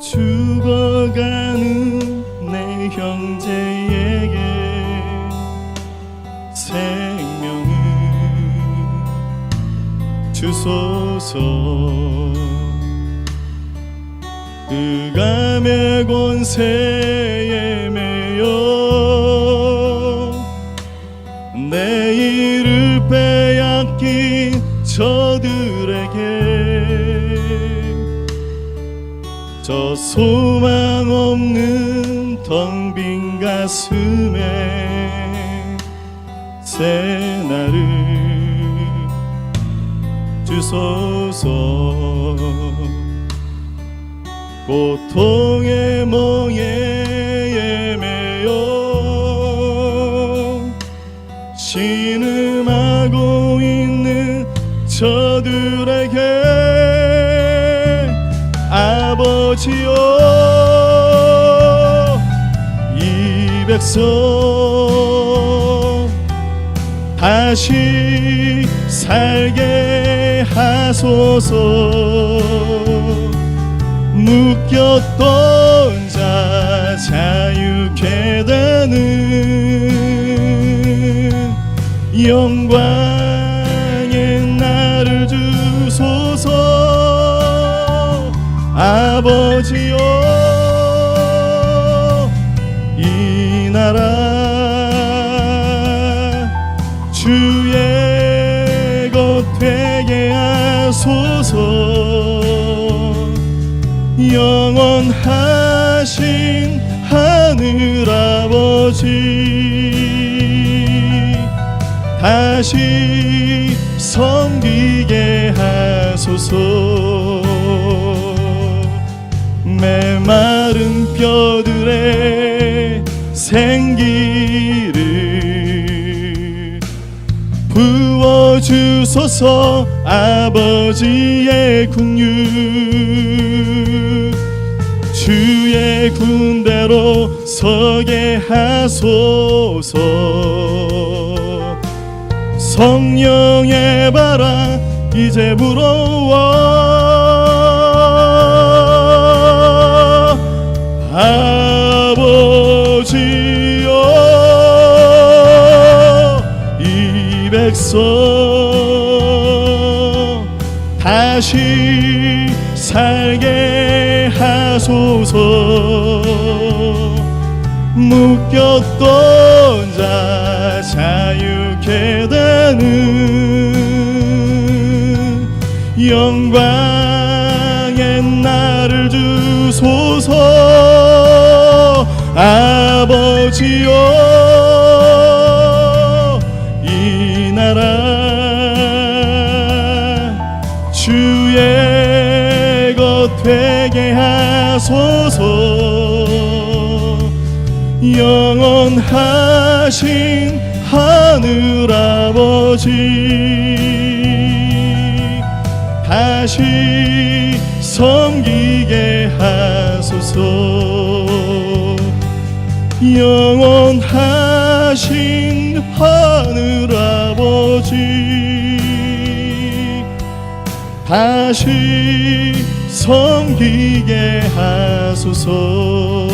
죽어가는 내 형제에게 생명을 주소서. 그가 매곤 새에 매여 저 소망 없는 텅 빈 가슴에 새 날을 주소서. 고통의 멍에 매여 신음하고 있는 저들에게 아버지여 이 백성 다시 살게 하소서. 묶였던 자 자유케 되는 영광 아버지여 이 나라 주의 것 되게 하소서. 영원하신 하늘 아버지 다시 섬기게 하소서 뼈들의 생기를 부어주소서 아버지의 국류 주의 군대로 서게 하소서. 성령의 바람 이제 불어와 아버지여 이 백성 다시 살게 하소서. 묶였던 자 자유케 되는 영광의 나를 주소서. 아 버지여 이 나라 주의 것 되게 하소서. 영원하신 하늘 아버지 다시 섬기게 하소서 영원하신 하늘 아버지. 다시 섬기게 하소서